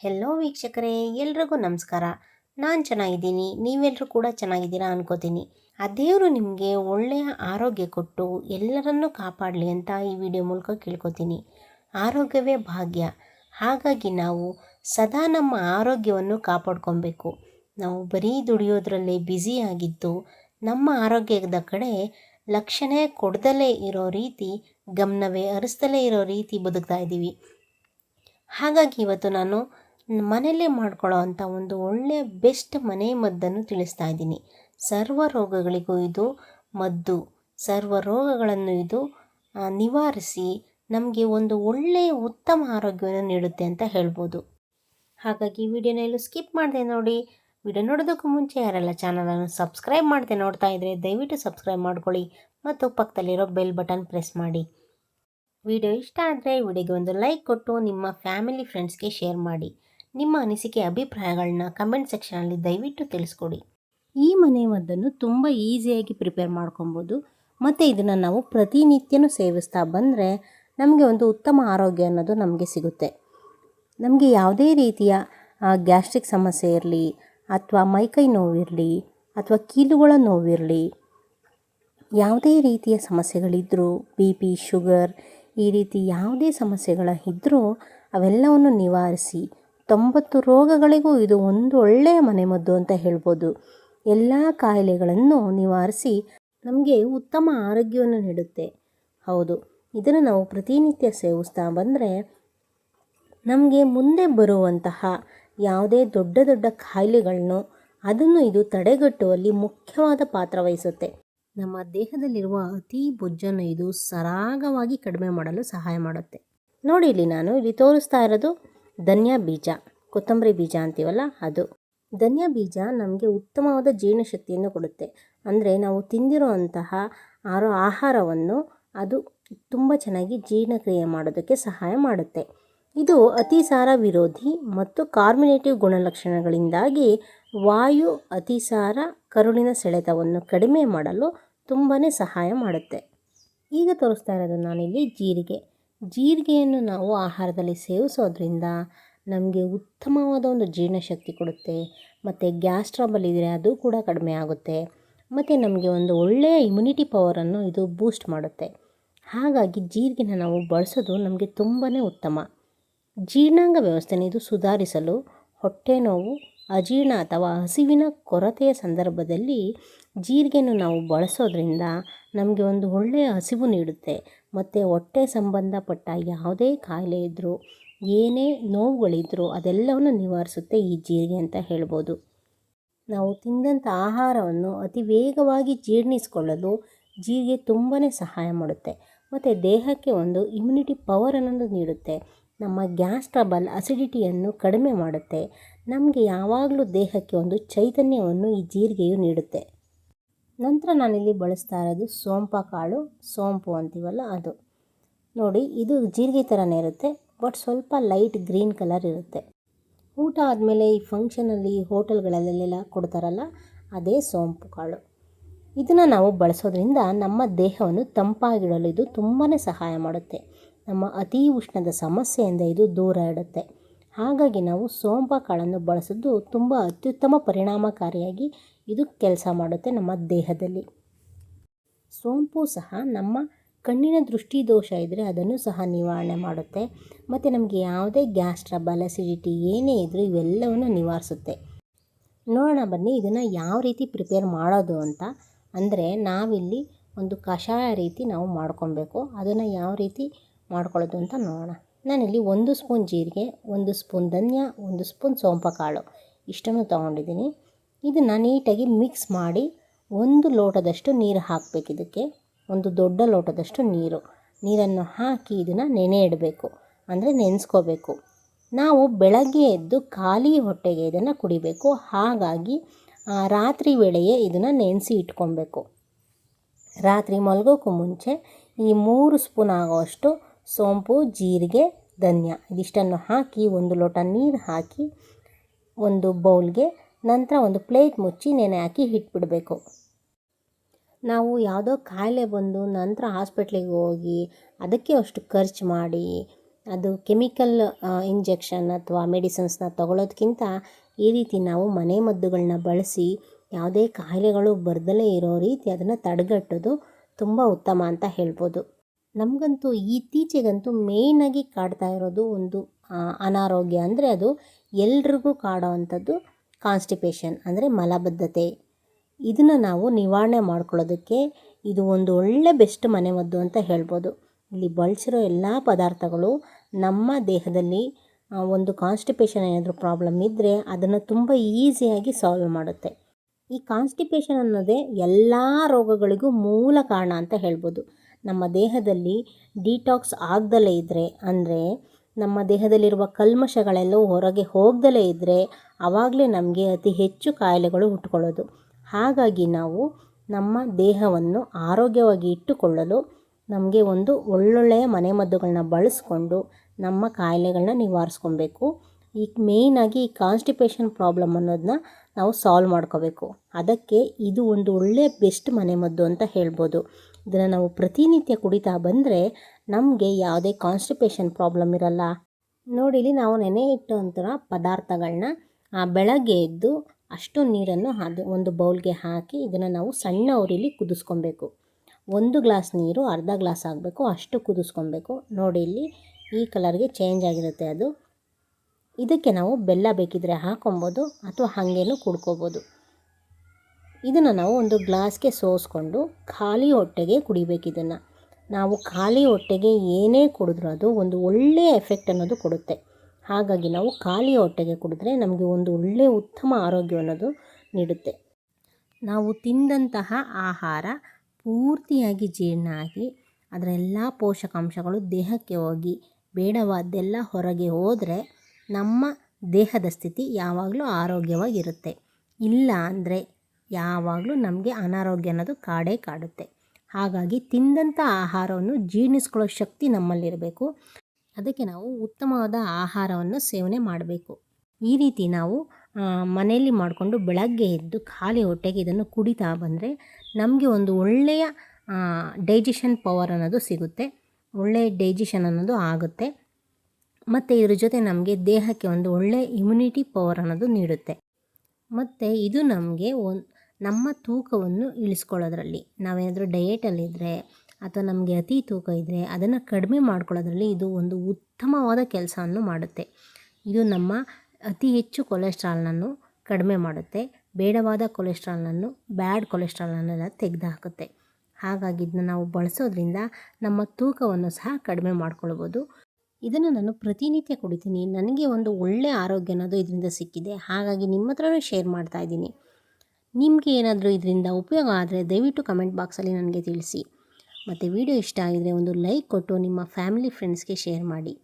Hello ವೀಕ್ಷಕರೇ, ಎಲ್ರಿಗೂ ನಮಸ್ಕಾರ. ನಾನು ಚೆನ್ನಾಗಿದ್ದೀನಿ ನೀವೆಲ್ಲರೂ ಕೂಡ ಚೆನ್ನಾಗಿದ್ದೀರಾ ಅನ್ಕೋತೀನಿ. ಆ ದೇವರು ನಿಮಗೆ ಒಳ್ಳೆಯ ಆರೋಗ್ಯ ಕೊಟ್ಟು ಎಲ್ಲರನ್ನೂ ಕಾಪಾಡಲಿ ಅಂತ ಈ ವಿಡಿಯೋ ಮೂಲಕ ಕೇಳ್ಕೊತೀನಿ. ಆರೋಗ್ಯವೇ ಭಾಗ್ಯ. ಹಾಗಾಗಿ ನಾವು ಸದಾ ನಮ್ಮ ಆರೋಗ್ಯವನ್ನು ಕಾಪಾಡ್ಕೊಬೇಕು. ನಾವು ಬರೀ ದುಡಿಯೋದ್ರಲ್ಲೇ ಬ್ಯುಸಿಯಾಗಿದ್ದು ನಮ್ಮ ಆರೋಗ್ಯದ ಕಡೆ ಲಕ್ಷಣೆ ಕೊಡ್ದಲೇ ಇರೋ ರೀತಿ, ಗಮನವೇ ಹರಿಸ್ದಲೇ ಇರೋ ರೀತಿ ಬದುಕ್ತಾ ಇದ್ದೀವಿ. ಹಾಗಾಗಿ ಇವತ್ತು ನಾನು ಮನೆಯಲ್ಲೇ ಮಾಡ್ಕೊಳ್ಳೋ ಅಂಥ ಒಂದು ಒಳ್ಳೆಯ ಬೆಸ್ಟ್ ಮನೆ ಮದ್ದನ್ನು ತಿಳಿಸ್ತಾ ಇದ್ದೀನಿ. ಸರ್ವ ರೋಗಗಳಿಗೂ ಇದು ಮದ್ದು. ಸರ್ವ ರೋಗಗಳನ್ನು ಇದು ನಿವಾರಿಸಿ ನಮಗೆ ಒಂದು ಒಳ್ಳೆಯ ಉತ್ತಮ ಆರೋಗ್ಯವನ್ನು ನೀಡುತ್ತೆ ಅಂತ ಹೇಳ್ಬೋದು. ಹಾಗಾಗಿ ವಿಡಿಯೋನ ಎಲ್ಲೂ ಸ್ಕಿಪ್ ಮಾಡಿದೆ ನೋಡಿ. ವಿಡಿಯೋ ನೋಡೋದಕ್ಕೂ ಮುಂಚೆ ಯಾರೆಲ್ಲ ಚಾನಲನ್ನು ಸಬ್ಸ್ಕ್ರೈಬ್ ಮಾಡದೆ ನೋಡ್ತಾ ಇದ್ದರೆ ದಯವಿಟ್ಟು ಸಬ್ಸ್ಕ್ರೈಬ್ ಮಾಡ್ಕೊಳ್ಳಿ ಮತ್ತು ಪಕ್ಕದಲ್ಲಿರೋ ಬೆಲ್ ಬಟನ್ ಪ್ರೆಸ್ ಮಾಡಿ. ವಿಡಿಯೋ ಇಷ್ಟ ಆದರೆ ವಿಡಿಯೋಗೆ ಒಂದು ಲೈಕ್ ಕೊಟ್ಟು ನಿಮ್ಮ ಫ್ಯಾಮಿಲಿ ಫ್ರೆಂಡ್ಸ್ಗೆ ಶೇರ್ ಮಾಡಿ. ನಿಮ್ಮ ಅನಿಸಿಕೆ ಅಭಿಪ್ರಾಯಗಳನ್ನ ಕಮೆಂಟ್ ಸೆಕ್ಷನಲ್ಲಿ ದಯವಿಟ್ಟು ತಿಳಿಸ್ಕೊಡಿ. ಈ ಮನೆ ಮದ್ದನ್ನು ತುಂಬ ಈಸಿಯಾಗಿ ಪ್ರಿಪೇರ್ ಮಾಡ್ಕೊಬೋದು. ಮತ್ತು ಇದನ್ನು ನಾವು ಪ್ರತಿನಿತ್ಯನೂ ಸೇವಿಸ್ತಾ ಬಂದರೆ ನಮಗೆ ಒಂದು ಉತ್ತಮ ಆರೋಗ್ಯ ಅನ್ನೋದು ನಮಗೆ ಸಿಗುತ್ತೆ. ನಮಗೆ ಯಾವುದೇ ರೀತಿಯ ಗ್ಯಾಸ್ಟ್ರಿಕ್ ಸಮಸ್ಯೆ ಇರಲಿ, ಅಥವಾ ಮೈಕೈ ನೋವಿರಲಿ, ಅಥವಾ ಕೀಲುಗಳ ನೋವಿರಲಿ, ಯಾವುದೇ ರೀತಿಯ ಸಮಸ್ಯೆಗಳಿದ್ದರೂ ಬಿ ಪಿ ಶುಗರ್ ಈ ರೀತಿ ಯಾವುದೇ ಸಮಸ್ಯೆಗಳ ಇದ್ದರೂ ಅವೆಲ್ಲವನ್ನು ನಿವಾರಿಸಿ ತೊಂಬತ್ತು ರೋಗಗಳಿಗೂ ಇದು ಒಂದು ಒಳ್ಳೆಯ ಮನೆಮದ್ದು ಅಂತ ಹೇಳ್ಬೋದು. ಎಲ್ಲ ಕಾಯಿಲೆಗಳನ್ನು ನಿವಾರಿಸಿ ನಮಗೆ ಉತ್ತಮ ಆರೋಗ್ಯವನ್ನು ನೀಡುತ್ತೆ. ಹೌದು, ಇದನ್ನು ನಾವು ಪ್ರತಿನಿತ್ಯ ಸೇವಿಸ್ತಾ ಬಂದರೆ ನಮಗೆ ಮುಂದೆ ಬರುವಂತಹ ಯಾವುದೇ ದೊಡ್ಡ ದೊಡ್ಡ ಕಾಯಿಲೆಗಳನ್ನು ಅದನ್ನು ಇದು ತಡೆಗಟ್ಟುವಲ್ಲಿ ಮುಖ್ಯವಾದ ಪಾತ್ರ ವಹಿಸುತ್ತೆ. ನಮ್ಮ ದೇಹದಲ್ಲಿರುವ ಅತಿ ಬೊಜ್ಜನ್ನು ಇದು ಸರಾಗವಾಗಿ ಕಡಿಮೆ ಮಾಡಲು ಸಹಾಯ ಮಾಡುತ್ತೆ. ನೋಡಿ ಇಲ್ಲಿ ನಾನು ಇಲ್ಲಿ ತೋರಿಸ್ತಾ ಇರೋದು ಧನ್ಯಾ ಬೀಜ, ಕೊತ್ತಂಬರಿ ಬೀಜ ಅಂತೀವಲ್ಲ ಅದು. ಧನ್ಯಾ ಬೀಜ ನಮಗೆ ಉತ್ತಮವಾದ ಜೀರ್ಣಶಕ್ತಿಯನ್ನು ಕೊಡುತ್ತೆ. ಅಂದರೆ ನಾವು ತಿಂದಿರೋ ಅಂತಹ ಆರೋ ಆಹಾರವನ್ನು ಅದು ತುಂಬ ಚೆನ್ನಾಗಿ ಜೀರ್ಣಕ್ರಿಯೆ ಮಾಡೋದಕ್ಕೆ ಸಹಾಯ ಮಾಡುತ್ತೆ. ಇದು ಅತಿಸಾರ ವಿರೋಧಿ ಮತ್ತು ಕಾರ್ಮಿನೇಟಿವ್ ಗುಣಲಕ್ಷಣಗಳಿಂದಾಗಿ ವಾಯು ಅತಿಸಾರ, ಕರುಳಿನ ಸೆಳೆತವನ್ನು ಕಡಿಮೆ ಮಾಡಲು ತುಂಬಾ ಸಹಾಯ ಮಾಡುತ್ತೆ. ಈಗ ತೋರಿಸ್ತಾ ಇರೋದು ನಾನಿಲ್ಲಿ ಜೀರಿಗೆ. ಜೀರಿಗೆಯನ್ನು ನಾವು ಆಹಾರದಲ್ಲಿ ಸೇವಿಸೋದ್ರಿಂದ ನಮಗೆ ಉತ್ತಮವಾದ ಒಂದು ಜೀರ್ಣಶಕ್ತಿ ಕೊಡುತ್ತೆ. ಮತ್ತು ಗ್ಯಾಸ್ ಟ್ರಬಲ್ ಇದ್ದರೆ ಅದು ಕೂಡ ಕಡಿಮೆ ಆಗುತ್ತೆ. ಮತ್ತು ನಮಗೆ ಒಂದು ಒಳ್ಳೆಯ ಇಮ್ಯುನಿಟಿ ಪವರನ್ನು ಇದು ಬೂಸ್ಟ್ ಮಾಡುತ್ತೆ. ಹಾಗಾಗಿ ಜೀರಿಗೆನ ನಾವು ಬಳಸೋದು ನಮಗೆ ತುಂಬಾ ಉತ್ತಮ. ಜೀರ್ಣಾಂಗ ವ್ಯವಸ್ಥೆನ ಇದು ಸುಧಾರಿಸಲು ಹೊಟ್ಟೆ ನೋವು, ಅಜೀರ್ಣ ಅಥವಾ ಹಸಿವಿನ ಕೊರತೆಯ ಸಂದರ್ಭದಲ್ಲಿ ಜೀರಿಗೆಯನ್ನು ನಾವು ಬಳಸೋದ್ರಿಂದ ನಮಗೆ ಒಂದು ಒಳ್ಳೆಯ ಹಸಿವು ನೀಡುತ್ತೆ. ಮತ್ತು ಹೊಟ್ಟೆ ಸಂಬಂಧಪಟ್ಟ ಯಾವುದೇ ಕಾಯಿಲೆ ಇದ್ದರೂ ಏನೇ ನೋವುಗಳಿದ್ದರೂ ಅದೆಲ್ಲವನ್ನು ನಿವಾರಿಸುತ್ತೆ ಈ ಜೀರಿಗೆ ಅಂತ ಹೇಳ್ಬೋದು. ನಾವು ತಿಂದಂಥ ಆಹಾರವನ್ನು ಅತಿ ವೇಗವಾಗಿ ಜೀರ್ಣಿಸಿಕೊಳ್ಳಲು ಜೀರಿಗೆ ತುಂಬಾ ಸಹಾಯ ಮಾಡುತ್ತೆ. ಮತ್ತು ದೇಹಕ್ಕೆ ಒಂದು ಇಮ್ಯುನಿಟಿ ಪವರ್ ಅನ್ನೋದು ನೀಡುತ್ತೆ. ನಮ್ಮ ಗ್ಯಾಸ್ ಟ್ರಬಲ್ ಅಸಿಡಿಟಿಯನ್ನು ಕಡಿಮೆ ಮಾಡುತ್ತೆ. ನಮಗೆ ಯಾವಾಗಲೂ ದೇಹಕ್ಕೆ ಒಂದು ಚೈತನ್ಯವನ್ನು ಈ ಜೀರಿಗೆಯು ನೀಡುತ್ತೆ. ನಂತರ ನಾನಿಲ್ಲಿ ಬಳಸ್ತಾ ಇರೋದು ಸೋಂಪ ಕಾಳು, ಸೋಂಪು ಅಂತೀವಲ್ಲ ಅದು. ನೋಡಿ, ಇದು ಜೀರಿಗೆ ಥರನೇ ಇರುತ್ತೆ, ಬಟ್ ಸ್ವಲ್ಪ ಲೈಟ್ ಗ್ರೀನ್ ಕಲರ್ ಇರುತ್ತೆ. ಊಟ ಆದಮೇಲೆ ಈ ಫಂಕ್ಷನಲ್ಲಿ ಹೋಟೆಲ್ಗಳಲ್ಲೆಲ್ಲ ಕೊಡ್ತಾರಲ್ಲ, ಅದೇ ಸೋಂಪು ಕಾಳು. ಇದನ್ನು ನಾವು ಬಳಸೋದ್ರಿಂದ ನಮ್ಮ ದೇಹವನ್ನು ತಂಪಾಗಿಡಲು ಇದು ತುಂಬಾ ಸಹಾಯ ಮಾಡುತ್ತೆ. ನಮ್ಮ ಅತಿ ಉಷ್ಣದ ಸಮಸ್ಯೆಯಿಂದ ಇದು ದೂರ ಇಡುತ್ತೆ. ಹಾಗಾಗಿ ನಾವು ಸೋಂಪ ಕಾಳನ್ನು ಬಳಸೋದು ತುಂಬ ಅತ್ಯುತ್ತಮ ಪರಿಣಾಮಕಾರಿಯಾಗಿ ಇದು ಕೆಲಸ ಮಾಡುತ್ತೆ ನಮ್ಮ ದೇಹದಲ್ಲಿ. ಸೋಂಪು ಸಹ ನಮ್ಮ ಕಣ್ಣಿನ ದೃಷ್ಟಿ ದೋಷ ಇದ್ದರೆ ಅದನ್ನು ಸಹ ನಿವಾರಣೆ ಮಾಡುತ್ತೆ. ಮತ್ತು ನಮಗೆ ಯಾವುದೇ ಗ್ಯಾಸ್ ಟ್ರಬಲ್ ಅಸಿಡಿಟಿ ಏನೇ ಇದ್ದರೂ ಇವೆಲ್ಲವನ್ನು ನಿವಾರಿಸುತ್ತೆ. ನೋಡೋಣ ಬನ್ನಿ ಇದನ್ನು ಯಾವ ರೀತಿ ಪ್ರಿಪೇರ್ ಮಾಡೋದು ಅಂತ. ಅಂದರೆ ನಾವಿಲ್ಲಿ ಒಂದು ಕಷಾಯ ರೀತಿ ನಾವು ಮಾಡ್ಕೊಬೇಕು. ಅದನ್ನು ಯಾವ ರೀತಿ ಮಾಡ್ಕೊಳ್ಳೋದು ಅಂತ ನೋಡೋಣ. ನಾನಿಲ್ಲಿ ಒಂದು ಸ್ಪೂನ್ ಜೀರಿಗೆ, ಒಂದು ಸ್ಪೂನ್ ಧನ್ಯ, ಒಂದು ಸ್ಪೂನ್ ಸೋಂಪ ಕಾಳು. ಇಷ್ಟನ್ನು ತೊಗೊಂಡಿದ್ದೀನಿ. ಇದನ್ನು ನೀಟಾಗಿ ಮಿಕ್ಸ್ ಮಾಡಿ ಒಂದು ಲೋಟದಷ್ಟು ನೀರು ಹಾಕಬೇಕು ಇದಕ್ಕೆ. ಒಂದು ದೊಡ್ಡ ಲೋಟದಷ್ಟು ನೀರು. ನೀರನ್ನು ಹಾಕಿ ಇದನ್ನು ನೆನೆ ಇಡಬೇಕು. ಅಂದರೆ ನೆನೆಸ್ಕೋಬೇಕು. ನಾವು ಬೆಳಗ್ಗೆ ಎದ್ದು ಖಾಲಿ ಹೊಟ್ಟೆಗೆ ಇದನ್ನು ಕುಡಿಬೇಕು. ಹಾಗಾಗಿ ರಾತ್ರಿ ವೇಳೆಯೇ ಇದನ್ನು ನೆನೆಸಿ ಇಟ್ಕೊಬೇಕು. ರಾತ್ರಿ ಮಲಗೋಕ್ಕೂ ಮುಂಚೆ ಈ ಮೂರು ಸ್ಪೂನ್ ಆಗೋಷ್ಟು ಸೋಂಪು, ಜೀರಿಗೆ, ಧನ್ಯ. ಇದಿಷ್ಟನ್ನು ಹಾಕಿ ಒಂದು ಲೋಟ ನೀರು ಹಾಕಿ ಒಂದು ಬೌಲ್ಗೆ ನಂತರ ಒಂದು ಪ್ಲೇಟ್ ಮುಚ್ಚಿ ನೆನೆ ಹಾಕಿ ಇಟ್ಬಿಡಬೇಕು. ನಾವು ಯಾವುದೋ ಕಾಯಿಲೆ ಬಂದು ನಂತರ ಹಾಸ್ಪಿಟ್ಲಿಗೆ ಹೋಗಿ ಅದಕ್ಕೆ ಅಷ್ಟು ಖರ್ಚು ಮಾಡಿ ಅದು ಕೆಮಿಕಲ್ ಇಂಜೆಕ್ಷನ್ ಅಥವಾ ಮೆಡಿಸಿನ್ಸ್ನ ತಗೊಳ್ಳೋದಕ್ಕಿಂತ ಈ ರೀತಿ ನಾವು ಮನೆ ಮದ್ದುಗಳನ್ನ ಬಳಸಿ ಯಾವುದೇ ಕಾಯಿಲೆಗಳು ಬರ್ದಲೇ ಇರೋ ರೀತಿ ಅದನ್ನು ತಡೆಗಟ್ಟೋದು ತುಂಬ ಉತ್ತಮ ಅಂತ ಹೇಳ್ಬೋದು. ನಮಗಂತೂ ಇತ್ತೀಚೆಗಂತೂ ಮೇಯ್ನಾಗಿ ಕಾಡ್ತಾ ಇರೋದು ಒಂದು ಅನಾರೋಗ್ಯ. ಅಂದರೆ ಅದು ಎಲ್ರಿಗೂ ಕಾಡೋ ಅಂಥದ್ದು ಕಾನ್ಸ್ಟಿಪೇಷನ್ ಅಂದರೆ ಮಲಬದ್ಧತೆ. ಇದನ್ನು ನಾವು ನಿವಾರಣೆ ಮಾಡ್ಕೊಳ್ಳೋದಕ್ಕೆ ಇದು ಒಂದು ಒಳ್ಳೆ ಬೆಸ್ಟ್ ಮನೆಮದ್ದು ಅಂತ ಹೇಳ್ಬೋದು. ಇಲ್ಲಿ ಬಳಸಿರೋ ಎಲ್ಲ ಪದಾರ್ಥಗಳು ನಮ್ಮ ದೇಹದಲ್ಲಿ ಒಂದು ಕಾನ್ಸ್ಟಿಪೇಷನ್ ಏನಾದರೂ ಪ್ರಾಬ್ಲಮ್ ಇದ್ದರೆ ಅದನ್ನು ತುಂಬ ಈಸಿಯಾಗಿ ಸಾಲ್ವ್ ಮಾಡುತ್ತೆ. ಈ ಕಾನ್ಸ್ಟಿಪೇಷನ್ ಅನ್ನೋದೇ ಎಲ್ಲ ರೋಗಗಳಿಗೂ ಮೂಲ ಕಾರಣ ಅಂತ ಹೇಳ್ಬೋದು. ನಮ್ಮ ದೇಹದಲ್ಲಿ ಡಿಟಾಕ್ಸ್ ಆಗ್ದಲೇ ಇದ್ದರೆ ಅಂದರೆ ನಮ್ಮ ದೇಹದಲ್ಲಿರುವ ಕಲ್ಮಶಗಳೆಲ್ಲವೂ ಹೊರಗೆ ಹೋಗ್ದಲೇ ಇದ್ದರೆ ಆವಾಗಲೇ ನಮಗೆ ಅತಿ ಹೆಚ್ಚು ಕಾಯಿಲೆಗಳು ಹುಟ್ಕೊಳ್ಳೋದು ಹಾಗಾಗಿ ನಾವು ನಮ್ಮ ದೇಹವನ್ನು ಆರೋಗ್ಯವಾಗಿ ಇಟ್ಟುಕೊಳ್ಳಲು ನಮಗೆ ಒಂದು ಒಳ್ಳೊಳ್ಳೆಯ ಮನೆಮದ್ದುಗಳನ್ನ ಬಳಸ್ಕೊಂಡು ನಮ್ಮ ಕಾಯಿಲೆಗಳನ್ನ ನಿವಾರಿಸ್ಕೊಬೇಕು. ಈ ಮೇಯ್ನಾಗಿ ಈ ಕಾನ್ಸ್ಟಿಪೇಷನ್ ಪ್ರಾಬ್ಲಮ್ ಅನ್ನೋದನ್ನ ನಾವು ಸಾಲ್ವ್ ಮಾಡ್ಕೋಬೇಕು. ಅದಕ್ಕೆ ಇದು ಒಂದು ಒಳ್ಳೆಯ ಬೆಸ್ಟ್ ಮನೆಮದ್ದು ಅಂತ ಹೇಳ್ಬೋದು. ಇದನ್ನು ನಾವು ಪ್ರತಿನಿತ್ಯ ಕುಡಿತಾ ಬಂದರೆ ನಮಗೆ ಯಾವುದೇ ಕಾನ್ಸ್ಟಿಪೇಷನ್ ಪ್ರಾಬ್ಲಮ್ ಇರಲ್ಲ. ನೋಡಿಲಿ ನಾವು ನೆನೆ ಇಟ್ಟಂಥ ಪದಾರ್ಥಗಳನ್ನ ಬೆಳಗ್ಗೆ ಎದ್ದು ಅಷ್ಟು ನೀರನ್ನು ಅದು ಒಂದು ಬೌಲ್ಗೆ ಹಾಕಿ ಇದನ್ನು ನಾವು ಸಣ್ಣ ಉರಿಲಿ ಕುದಿಸ್ಕೊಬೇಕು. ಒಂದು ಗ್ಲಾಸ್ ನೀರು, ಅರ್ಧ ಗ್ಲಾಸ್ ಆಗಬೇಕು, ಅಷ್ಟು ಕುದಿಸ್ಕೊಬೇಕು. ನೋಡಿ ಇಲ್ಲಿ ಈ ಕಲರ್ಗೆ ಚೇಂಜ್ ಆಗಿರುತ್ತೆ ಅದು. ಇದಕ್ಕೆ ನಾವು ಬೆಲ್ಲ ಬೇಕಿದ್ರೆ ಹಾಕೊಬೋದು ಅಥವಾ ಹಾಗೇನೂ ಕುಡ್ಕೋಬೋದು. ಇದನ್ನು ನಾವು ಒಂದು ಗ್ಲಾಸ್ಗೆ ಸೋಸ್ಕೊಂಡು ಖಾಲಿ ಹೊಟ್ಟೆಗೆ ಕುಡಿಬೇಕು ಇದನ್ನು. ನಾವು ಖಾಲಿ ಹೊಟ್ಟೆಗೆ ಏನೇ ಕುಡಿದ್ರೂ ಅದು ಒಂದು ಒಳ್ಳೆಯ ಎಫೆಕ್ಟ್ ಅನ್ನೋದು ಕೊಡುತ್ತೆ. ಹಾಗಾಗಿ ನಾವು ಖಾಲಿ ಹೊಟ್ಟೆಗೆ ಕುಡಿದ್ರೆ ನಮಗೆ ಒಂದು ಒಳ್ಳೆಯ ಉತ್ತಮ ಆರೋಗ್ಯ ಅನ್ನೋದು ನೀಡುತ್ತೆ. ನಾವು ತಿಂದಂತಹ ಆಹಾರ ಪೂರ್ತಿಯಾಗಿ ಜೀರ್ಣ ಆಗಿ, ಅದರ ಎಲ್ಲ ಪೋಷಕಾಂಶಗಳು ದೇಹಕ್ಕೆ ಹೋಗಿ, ಬೇಡವಾದ್ದೆಲ್ಲ ಹೊರಗೆ ಹೋದರೆ ನಮ್ಮ ದೇಹದ ಸ್ಥಿತಿ ಯಾವಾಗಲೂ ಆರೋಗ್ಯವಾಗಿರುತ್ತೆ. ಇಲ್ಲ ಅಂದರೆ ಯಾವಾಗಲೂ ನಮಗೆ ಅನಾರೋಗ್ಯ ಅನ್ನೋದು ಕಾಡೇ ಕಾಡುತ್ತೆ. ಹಾಗಾಗಿ ತಿಂದಂಥ ಆಹಾರವನ್ನು ಜೀರ್ಣಿಸ್ಕೊಳ್ಳೋ ಶಕ್ತಿ ನಮ್ಮಲ್ಲಿರಬೇಕು. ಅದಕ್ಕೆ ನಾವು ಉತ್ತಮವಾದ ಆಹಾರವನ್ನು ಸೇವನೆ ಮಾಡಬೇಕು. ಈ ರೀತಿ ನಾವು ಮನೆಯಲ್ಲಿ ಮಾಡಿಕೊಂಡು ಬೆಳಗ್ಗೆ ಎದ್ದು ಖಾಲಿ ಹೊಟ್ಟೆಗೆ ಇದನ್ನು ಕುಡಿತಾ ಬಂದರೆ ನಮಗೆ ಒಂದು ಒಳ್ಳೆಯ ಡೈಜೆಷನ್ ಪವರ್ ಅನ್ನೋದು ಸಿಗುತ್ತೆ. ಒಳ್ಳೆಯ ಡೈಜೆಷನ್ ಅನ್ನೋದು ಆಗುತ್ತೆ. ಮತ್ತು ಇದ್ರ ಜೊತೆ ನಮಗೆ ದೇಹಕ್ಕೆ ಒಂದು ಒಳ್ಳೆಯ ಇಮ್ಯುನಿಟಿ ಪವರ್ ಅನ್ನೋದು ನೀಡುತ್ತೆ. ಮತ್ತು ಇದು ನಮಗೆ ಒಂದು ನಮ್ಮ ತೂಕವನ್ನು ಇಳಿಸ್ಕೊಳ್ಳೋದ್ರಲ್ಲಿ. ನಾವೇನಾದರೂ ಡಯೇಟಲ್ಲಿದ್ದರೆ ಅಥವಾ ನಮಗೆ ಅತಿ ತೂಕ ಇದ್ದರೆ ಅದನ್ನು ಕಡಿಮೆ ಮಾಡ್ಕೊಳ್ಳೋದ್ರಲ್ಲಿ ಇದು ಒಂದು ಉತ್ತಮವಾದ ಕೆಲಸವನ್ನು ಮಾಡುತ್ತೆ. ಇದು ನಮ್ಮ ಅತಿ ಹೆಚ್ಚು ಕೊಲೆಸ್ಟ್ರಾಲ್ನನ್ನು ಕಡಿಮೆ ಮಾಡುತ್ತೆ. ಬೇಡವಾದ ಕೊಲೆಸ್ಟ್ರಾಲ್ನನ್ನು ಬ್ಯಾಡ್ ಕೊಲೆಸ್ಟ್ರಾಲ್ನನ್ನೆಲ್ಲ ತೆಗೆದುಹಾಕುತ್ತೆ ಹಾಗಾಗಿ ಇದನ್ನ ನಾವು ಬಳಸೋದ್ರಿಂದ ನಮ್ಮ ತೂಕವನ್ನು ಸಹ ಕಡಿಮೆ ಮಾಡ್ಕೊಳ್ಬೋದು. ಇದನ್ನು ನಾನು ಪ್ರತಿನಿತ್ಯ ಕುಡಿತೀನಿ. ನನಗೆ ಒಂದು ಒಳ್ಳೆಯ ಆರೋಗ್ಯ ಅನ್ನೋದು ಇದರಿಂದ ಸಿಕ್ಕಿದೆ. ಹಾಗಾಗಿ ನಿಮ್ಮ ಹತ್ರನೂ ಶೇರ್ ಮಾಡ್ತಾ ಇದ್ದೀನಿ. ನಿಮಗೆ ಏನಾದರೂ ಇದರಿಂದ ಉಪಯೋಗ ಆದರೆ ದಯವಿಟ್ಟು ಕಮೆಂಟ್ ಬಾಕ್ಸಲ್ಲಿ ನನಗೆ ತಿಳಿಸಿ. ಮತ್ತು ವಿಡಿಯೋ ಇಷ್ಟ ಆಗಿದರೆ ಒಂದು ಲೈಕ್ ಕೊಟ್ಟು ನಿಮ್ಮ ಫ್ಯಾಮಿಲಿ ಫ್ರೆಂಡ್ಸ್ಗೆ ಶೇರ್ ಮಾಡಿ.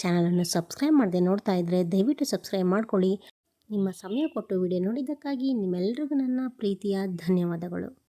ಚಾನಲನ್ನು ಸಬ್ಸ್ಕ್ರೈಬ್ ಮಾಡದೆ ನೋಡ್ತಾ ಇದ್ದರೆ ದಯವಿಟ್ಟು ಸಬ್ಸ್ಕ್ರೈಬ್ ಮಾಡ್ಕೊಳ್ಳಿ. ನಿಮ್ಮ ಸಮಯ ಕೊಟ್ಟು ವಿಡಿಯೋ ನೋಡಿದ್ದಕ್ಕಾಗಿ ನಿಮ್ಮೆಲ್ಲರಿಗೂ ನನ್ನ ಪ್ರೀತಿಯ ಧನ್ಯವಾದಗಳು.